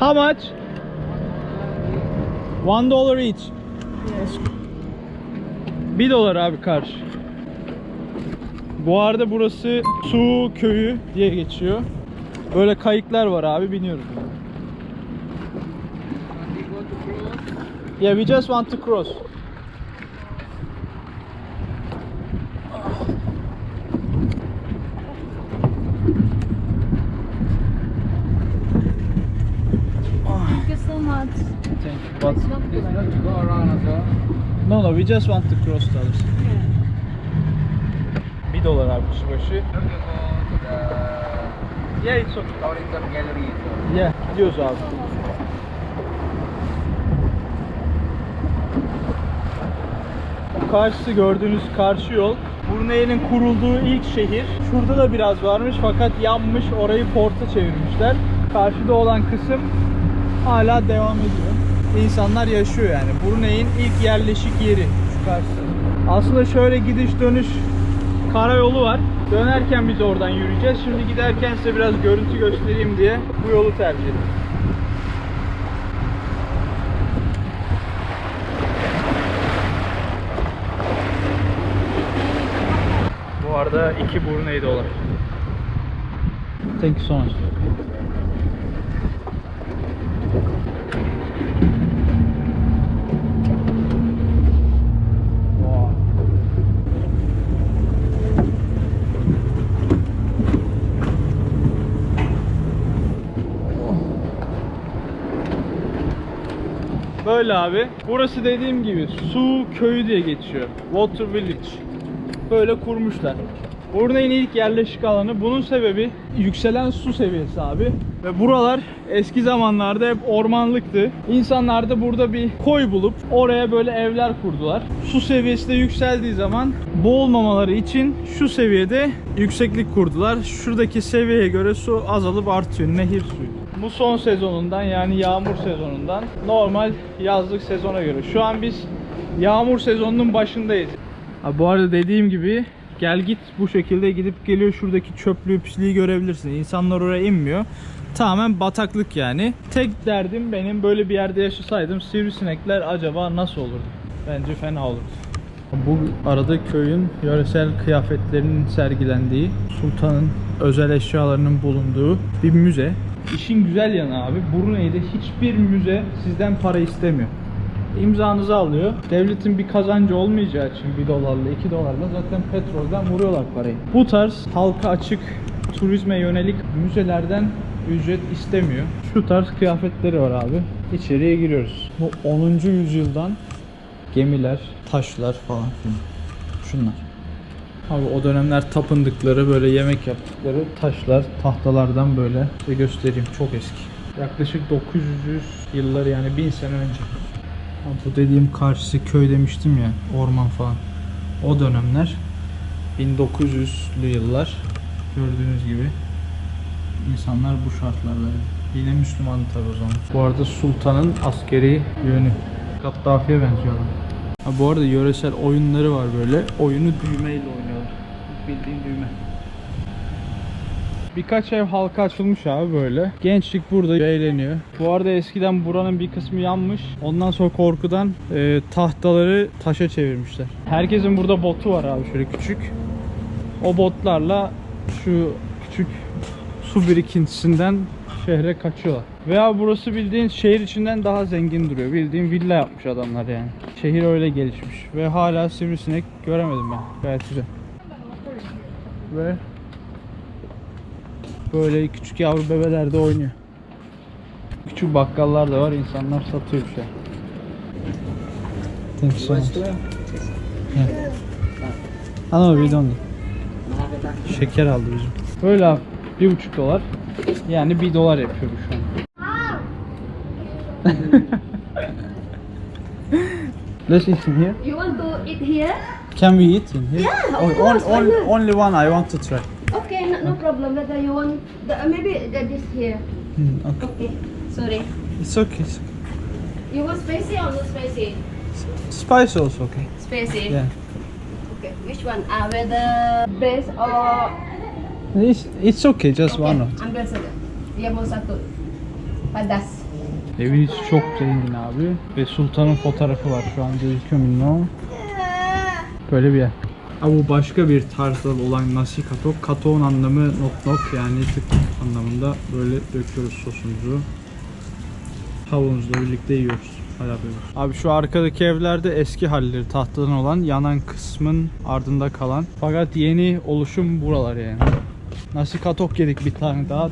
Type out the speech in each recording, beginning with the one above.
How much? One dollar each. Bir dolar abi karşı. Bu arada burası Su Köyü diye geçiyor. Böyle kayıklar var abi biniyoruz. Yeah, we just want to cross. Thank you so much. Thank you. But It's not It's not to go around as well. no no, we just want to cross the other side. Yeah. Bir dolar abi kişi başı. Have to go to the Yeah, it's okay. Torrington Gallery. So. Yeah, gidiyoruz abi. Karşısı gördüğünüz karşı yol. Brunei'nin kurulduğu ilk şehir. Şurada da biraz varmış fakat yanmış. Orayı porta çevirmişler. Karşıda olan kısım hala devam ediyor. İnsanlar yaşıyor yani. Brunei'nin ilk yerleşik yeri şu karşısı. Aslında şöyle gidiş dönüş karayolu var. Dönerken biz oradan yürüyeceğiz. Şimdi giderken size biraz görüntü göstereyim diye bu yolu tercih ettim. Bu arada iki Brunei dolar. Thank you so much. Wow. Böyle abi. Burası dediğim gibi su köyü diye geçiyor. Water Village. Böyle kurmuşlar. Brunei'nin ilk yerleşik alanı. Bunun sebebi yükselen su seviyesi abi. Ve buralar eski zamanlarda hep ormanlıktı. İnsanlar da burada bir koy bulup oraya böyle evler kurdular. Su seviyesi de yükseldiği zaman boğulmamaları için şu seviyede yükseklik kurdular. Şuradaki seviyeye göre su azalıp artıyor. Nehir suyu. Bu son sezonundan yani yağmur sezonundan normal yazlık sezona göre. Şu an biz yağmur sezonunun başındayız. Ha, bu arada dediğim gibi gel git bu şekilde gidip geliyor şuradaki çöplüğü pisliği görebilirsin. İnsanlar oraya inmiyor. Tamamen bataklık yani. Tek derdim benim böyle bir yerde yaşasaydım sivrisinekler acaba nasıl olurdu? Bence fena olurdu. Bu arada köyün yöresel kıyafetlerinin sergilendiği, sultanın özel eşyalarının bulunduğu bir müze. İşin güzel yanı abi, Brunei'de hiçbir müze sizden para istemiyor. İmzanızı alıyor. Devletin bir kazancı olmayacağı için 1 dolarla 2 dolarla zaten petrolden vuruyorlar parayı. Bu tarz halka açık turizme yönelik müzelerden ücret istemiyor. Şu tarz kıyafetleri var abi. İçeriye giriyoruz. Bu 10. yüzyıldan gemiler, taşlar falan filan. Şunlar. Abi o dönemler tapındıkları böyle yemek yaptıkları taşlar, tahtalardan böyle size göstereyim. Çok eski. Yaklaşık 900 yılları yani 1000 sene önce. Bu dediğim karşısı köy demiştim ya, orman falan. O dönemler 1900'lü yıllar gördüğünüz gibi insanlar bu şartlarda. Yine Müslüman tabi o zaman. Bu arada sultanın askeri yönü. Gaddafi'ye benziyor adam. Ha, bu arada yöresel oyunları var böyle. Oyunu düğmeyle oynuyorlar. Bildiğin düğme. Birkaç ev halka açılmış abi böyle. Gençlik burada eğleniyor. Bu arada eskiden buranın bir kısmı yanmış. Ondan sonra korkudan e, tahtaları taşa çevirmişler. Herkesin burada botu var abi şöyle küçük. O botlarla şu küçük su birikintisinden şehre kaçıyorlar. Veya burası bildiğin şehir içinden daha zengin duruyor. Bildiğin villa yapmış adamlar yani. Şehir öyle gelişmiş. Ve hala sivrisinek göremedim ben. Gayet güzel. Ve böyle küçük yavru bebeler de oynuyor. Küçük bakkallar da var. insanlar satıyor bir şey. Thank you so much. Yeah. No, we don't. Şeker aldı bizim. Böyle abi. Bir buçuk dolar. Yani bir dolar yapıyor şu an. Let's eat here. You want to eat here? Can we eat in here? Yeah, of Oh, course, on- on- only one I want to try. Okay, no, no problem. Whether you want, the, uh, maybe the, this here. Hmm, okay. Okay, sorry. It's okay. it's okay. You want spicy or not spicy? Spice also okay. Spicy. Yeah. Okay, which one? Uh, whether base or It's, it's okay, just okay, one of ambil saja. Dia mau satu. Padas. Evin içi çok zengin abi. Ve sultanın fotoğrafı var şu an gözüküyor mu. Böyle bir yer. Ha bu başka bir tarzda olan nasi katok. Katoğun anlamı nok nok yani tık anlamında böyle döküyoruz sosumuzu. Tavuğumuzla birlikte yiyoruz. Abi şu arkadaki evlerde eski halleri tahtadan olan yanan kısmın ardında kalan. Fakat yeni oluşum buralar yani. Nasi katok yedik bir tane daha.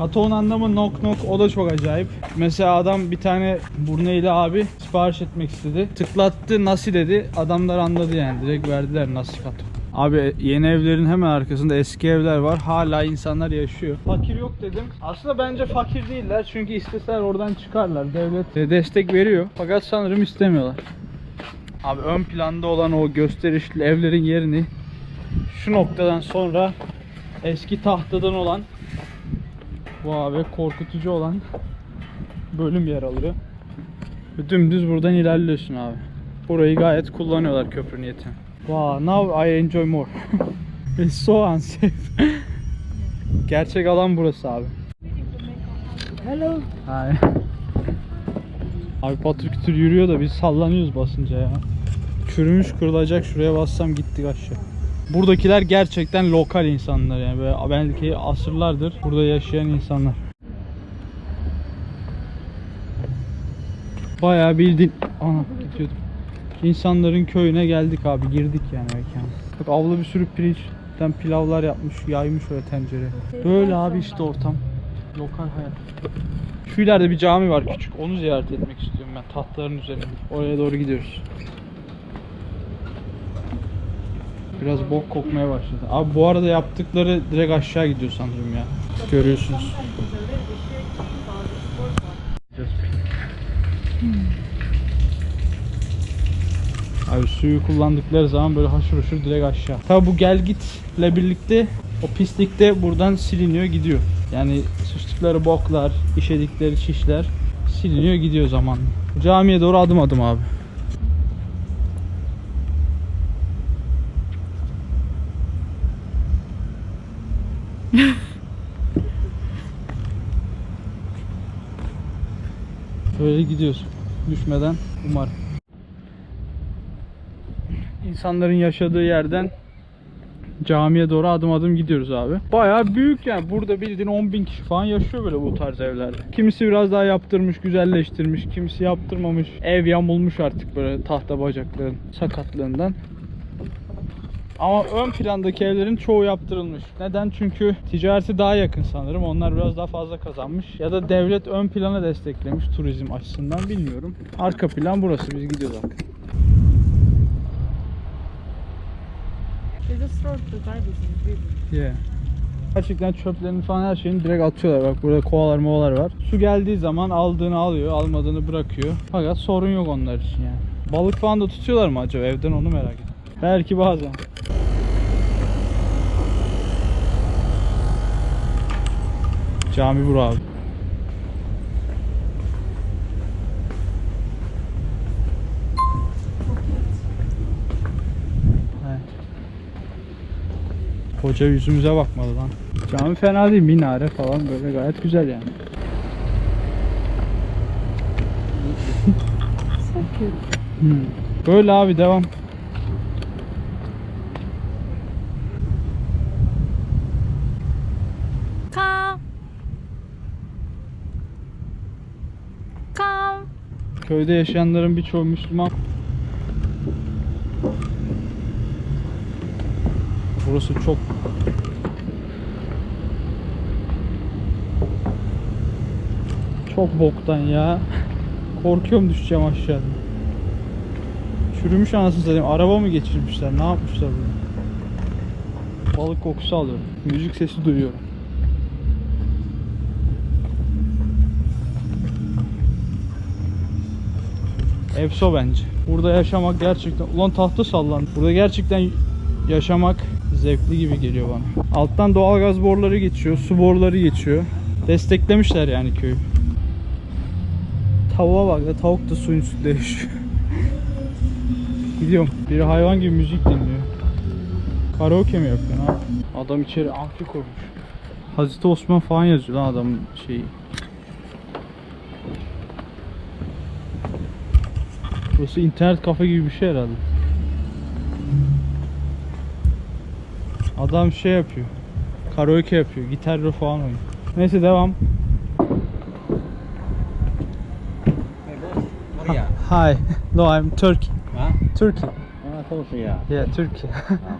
Katoğun anlamı knock knock o da çok acayip. Mesela adam bir tane burneyle abi sipariş etmek istedi. Tıklattı nasi dedi. Adamlar anladı yani. Direkt verdiler nasi katok. Abi yeni evlerin hemen arkasında eski evler var. Hala insanlar yaşıyor. Fakir yok dedim. Aslında bence fakir değiller. Çünkü isteseler oradan çıkarlar. Devlet de destek veriyor. Fakat sanırım istemiyorlar. Abi ön planda olan o gösterişli evlerin yerini şu noktadan sonra eski tahtadan olan bu abi korkutucu olan bölüm yer alıyor. Ve dümdüz buradan ilerliyorsun abi. Burayı gayet kullanıyorlar köprü niyetine. Wow, now I enjoy more. It's so unsafe. Gerçek alan burası abi. Hello. Ay. Abi patrikütür yürüyor da biz sallanıyoruz basınca ya. Çürümüş kırılacak şuraya bassam gittik aşağı. Buradakiler gerçekten lokal insanlar yani böyle belki asırlardır burada yaşayan insanlar. Bayağı bildiğin ana gidiyordum. İnsanların köyüne geldik abi girdik yani mekana. Bak avlu bir sürü pirinçten pilavlar yapmış yaymış öyle tencere. Böyle abi işte ortam. Lokal hayat. Şu ileride bir cami var küçük. Onu ziyaret etmek istiyorum ben tahtların üzerinde. Oraya doğru gidiyoruz. Biraz bok kokmaya başladı. Abi bu arada yaptıkları direkt aşağı gidiyor sanırım ya. Görüyorsunuz. Abi suyu kullandıkları zaman böyle haşır huşur direkt aşağı. Tabi bu gel gitle birlikte o pislik de buradan siliniyor gidiyor. Yani sıçtıkları boklar, işedikleri şişler siliniyor gidiyor zamanla. Camiye doğru adım adım abi. Böyle gidiyoruz. Düşmeden umarım. İnsanların yaşadığı yerden camiye doğru adım adım gidiyoruz abi. Bayağı büyük yani. Burada bildiğin 10 bin kişi falan yaşıyor böyle bu tarz evlerde. Kimisi biraz daha yaptırmış, güzelleştirmiş. Kimisi yaptırmamış. Ev yamulmuş artık böyle tahta bacakların sakatlığından. Ama ön plandaki evlerin çoğu yaptırılmış. Neden? Çünkü ticareti daha yakın sanırım. Onlar biraz daha fazla kazanmış. Ya da devlet ön plana desteklemiş turizm açısından bilmiyorum. Arka plan burası. Biz gidiyoruz river. Yeah. Gerçekten çöplerini falan her şeyini direkt atıyorlar. Bak burada kovalar movalar var. Su geldiği zaman aldığını alıyor, almadığını bırakıyor. Fakat sorun yok onlar için yani. Balık falan da tutuyorlar mı acaba evden onu merak ediyorum. Belki bazen. Cami bura abi. Hoca yüzümüze bakmadı lan. Cami fena değil, minare falan böyle gayet güzel yani. Hmm. Böyle abi devam. Köyde yaşayanların birçoğu Müslüman. Burası çok çok boktan ya. Korkuyorum düşeceğim aşağıda. Çürümüş anasını satayım. Araba mı geçirmişler? Ne yapmışlar burada? Balık kokusu alıyorum. Müzik sesi duyuyorum. Efso bence. Burada yaşamak gerçekten... Ulan tahta sallandı. Burada gerçekten yaşamak zevkli gibi geliyor bana. Alttan doğalgaz boruları geçiyor, su boruları geçiyor. Desteklemişler yani köyü. Tavuğa bak da tavuk da suyun üstünde yaşıyor. Gidiyorum. Biri hayvan gibi müzik dinliyor. Karaoke mi yapıyor yapıyor? Adam içeri amfi kurmuş. Hazreti Osman falan yazıyor lan adamın şeyi. Burası internet kafe gibi bir şey herhalde. Adam şey yapıyor. Karaoke yapıyor. Gitarla falan oynuyor. Neyse devam. Hi. No, I'm Turkey. Hah? Turkey. Ah, Korea. Yeah, Turkey.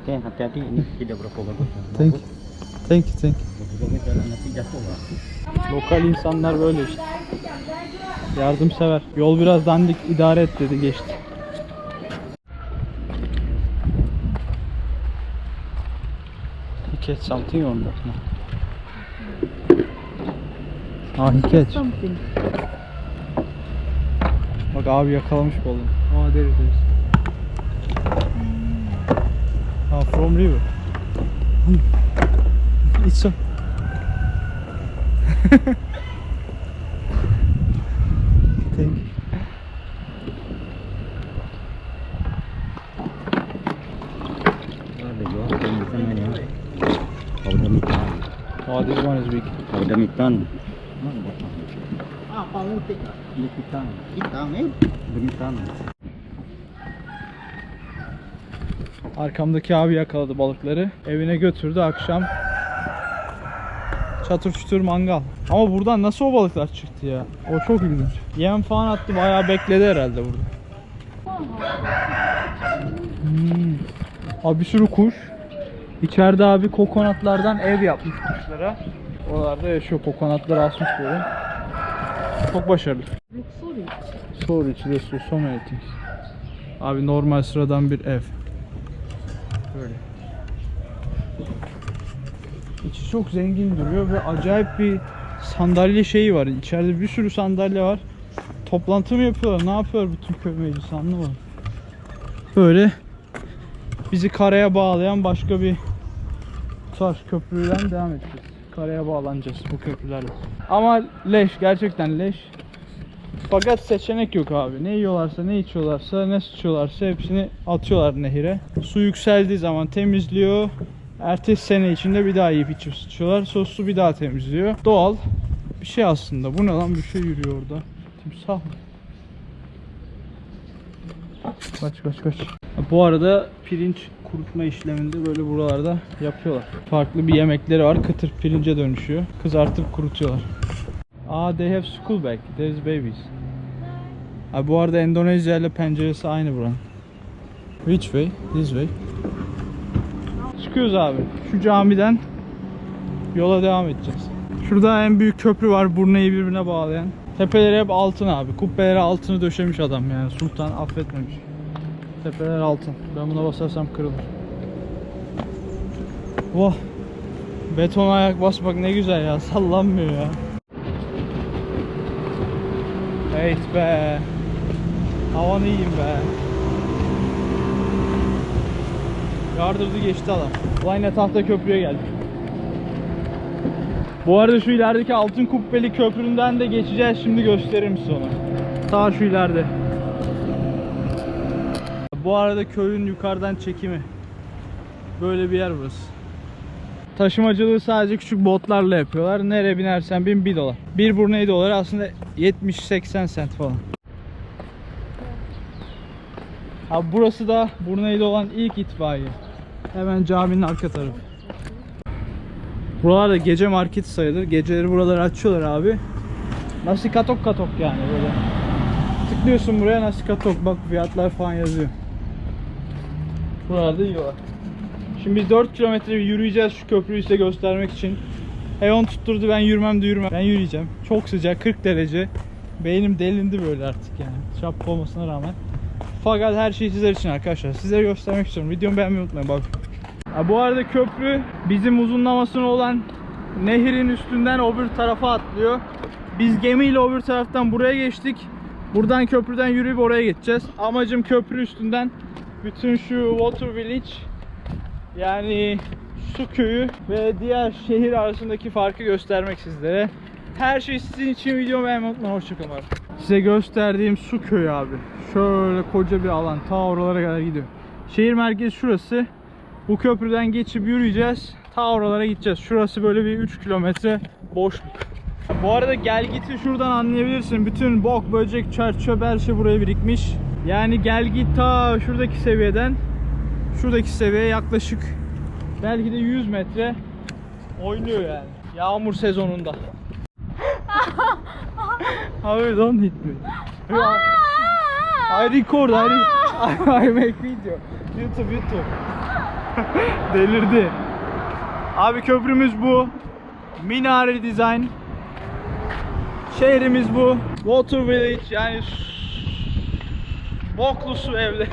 Oke, hati-hati ini tidak berapa bagus. thank you. Thank you, thank you. Lokal insanlar böyle işte. Yardımsever. Yol biraz dandik idare et dedi geçti. Catch something or not? Catch. Something. Bak abi yakalamış balığı. Aa deriz deriz. Ah from river. It's a... Thank you. Ada juga di sana ya. Powder mitan. Oh this one is big. Mitan. Ah, pautik. Ini kitang. Kitang eh. Bemitan. Arkamdaki abi yakaladı balıkları. Evine götürdü akşam. Çatır çutur mangal. Ama buradan nasıl o balıklar çıktı ya? O çok ilginç. Yem falan attı bayağı bekledi herhalde burada. Hmm. Abi bir sürü kuş. İçeride abi kokonatlardan ev yapmış kuşlara. Oralarda yaşıyor kokonatlar asmış böyle. Çok başarılı. Looks so rich. So rich, there's so, so many things. Abi normal sıradan bir ev. Böyle. İçi çok zengin duruyor ve acayip bir sandalye şeyi var. İçeride bir sürü sandalye var. Toplantı mı yapıyorlar? Ne yapıyor bütün köy meclisi anlamadım. Böyle bizi karaya bağlayan başka bir tarz köprüden devam edeceğiz. Karaya bağlanacağız bu köprülerle. Ama leş gerçekten leş. Fakat seçenek yok abi. Ne yiyorlarsa, ne içiyorlarsa, ne sıçıyorlarsa hepsini atıyorlar nehire. Su yükseldiği zaman temizliyor. Ertesi sene içinde bir daha yiyip içip sıçıyorlar. Su bir daha temizliyor. Doğal bir şey aslında. Bu ne lan bir şey yürüyor orada. Timsah mı? Kaç kaç kaç. Bu arada pirinç kurutma işleminde böyle buralarda yapıyorlar. Farklı bir yemekleri var. Kıtır pirince dönüşüyor. Kızartıp kurutuyorlar. Aa they have school bag. There is babies. Abi bu arada Endonezya ile penceresi aynı buranın. Which way? This way. Çıkıyoruz abi. Şu camiden yola devam edeceğiz. Şurada en büyük köprü var Burnayı birbirine bağlayan. Tepeleri hep altın abi. Kubbeleri altını döşemiş adam yani. Sultan affetmemiş. Tepeler altın. Ben buna basarsam kırılır. Vah. Beton ayak basmak ne güzel ya. Sallanmıyor ya. Evet be. Havanı iyiyim be. Yardırdı geçti adam. Ulan ne tahta köprüye geldik. Bu arada şu ilerideki altın kubbeli köpründen de geçeceğiz. Şimdi gösteririm size onu. Ta şu ileride. Bu arada köyün yukarıdan çekimi. Böyle bir yer burası. Taşımacılığı sadece küçük botlarla yapıyorlar. Nereye binersen bin 1 dolar. Bir Brunei doları aslında 70-80 sent falan. Abi burası da Brunei'de olan ilk itfaiye. Hemen caminin arka tarafı. Buralarda gece market sayılır. Geceleri buraları açıyorlar abi. Nasi katok katok yani böyle. Tıklıyorsun buraya nasi katok. Bak fiyatlar falan yazıyor. Buralarda yiyorlar. Şimdi biz 4 kilometre yürüyeceğiz şu köprüyü size göstermek için. Heyon tutturdu ben yürümem de yürümem. Ben yürüyeceğim. Çok sıcak 40 derece. Beynim delindi böyle artık yani. Şapka olmasına rağmen. Fakat her şey sizler için arkadaşlar. Sizlere göstermek istiyorum. Videomu beğenmeyi unutmayın. Bak. Ha, bu arada köprü bizim uzunlamasına olan nehrin üstünden öbür tarafa atlıyor. Biz gemiyle öbür taraftan buraya geçtik. Buradan köprüden yürüyüp oraya geçeceğiz. Amacım köprü üstünden bütün şu Water Village yani su köyü ve diğer şehir arasındaki farkı göstermek sizlere. Her şey sizin için videomu beğenmeyi unutmayın. Hoşçakalın. Size gösterdiğim su köyü abi. Şöyle koca bir alan. Ta oralara kadar gidiyor. Şehir merkezi şurası. Bu köprüden geçip yürüyeceğiz. Ta oralara gideceğiz. Şurası böyle bir 3 kilometre boşluk. Bu arada gel giti şuradan anlayabilirsin. Bütün bok, böcek, çer, çöp her şey buraya birikmiş. Yani gel git ta şuradaki seviyeden şuradaki seviyeye yaklaşık belki de 100 metre oynuyor yani. Yağmur sezonunda. Abi don't hit me. I record, I, re- I make video. YouTube, YouTube. Delirdi. Abi köprümüz bu. Minare design. Şehrimiz bu. Water Village yani Boklu su evde.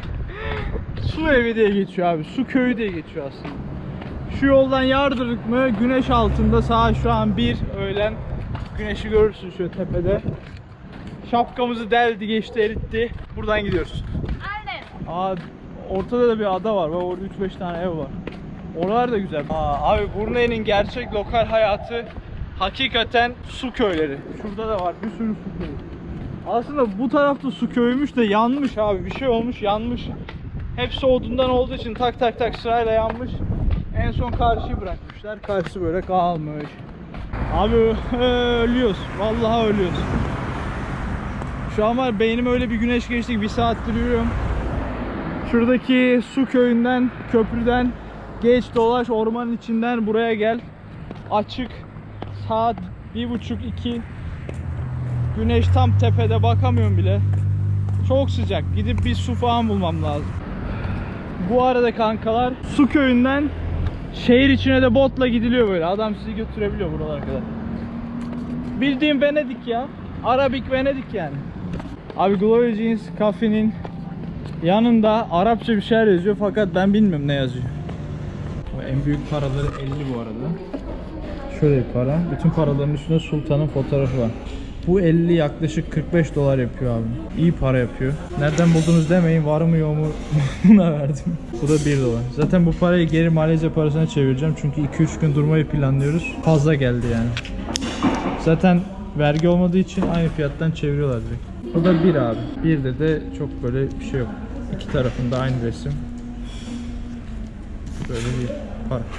su evi diye geçiyor abi. Su köyü diye geçiyor aslında. Şu yoldan yardırdık mı güneş altında saat şu an bir öğlen güneşi görürsün şu tepede. Şapkamızı deldi geçti eritti. Buradan gidiyoruz. Aynen. Aa, ortada da bir ada var. Bak orada 3-5 tane ev var. Oralar da güzel. Aa, abi Brunei'nin gerçek lokal hayatı hakikaten su köyleri. Şurada da var bir sürü su köyü. Aslında bu tarafta su köyümüş de yanmış abi. Bir şey olmuş yanmış. Hepsi odundan olduğu için tak tak tak sırayla yanmış. En son karşıyı bırakmışlar. Karşı böyle kalmış. Abi ölüyoruz. Vallahi ölüyoruz. Şu an var beynim öyle bir güneş geçti ki bir saattir yürüyorum. Şuradaki su köyünden, köprüden geç dolaş ormanın içinden buraya gel. Açık. Saat bir buçuk iki. Güneş tam tepede bakamıyorum bile. Çok sıcak. Gidip bir su falan bulmam lazım. Bu arada kankalar su köyünden şehir içine de botla gidiliyor böyle. Adam sizi götürebiliyor buralara kadar. Bildiğim Venedik ya. Arabik Venedik yani. Abi Glory Jeans kafenin yanında Arapça bir şeyler yazıyor fakat ben bilmiyorum ne yazıyor. En büyük paraları 50 bu arada. Şöyle bir para. Bütün paraların üstünde sultanın fotoğrafı var. Bu 50 yaklaşık 45 dolar yapıyor abi. İyi para yapıyor. Nereden buldunuz demeyin var mı yok mu buna verdim. Bu da 1 dolar. Zaten bu parayı geri Malezya parasına çevireceğim çünkü 2-3 gün durmayı planlıyoruz. Fazla geldi yani. Zaten vergi olmadığı için aynı fiyattan çeviriyorlar direkt. Bu da bir abi. Bir de de çok böyle bir şey yok. İki tarafında aynı resim. Böyle bir para.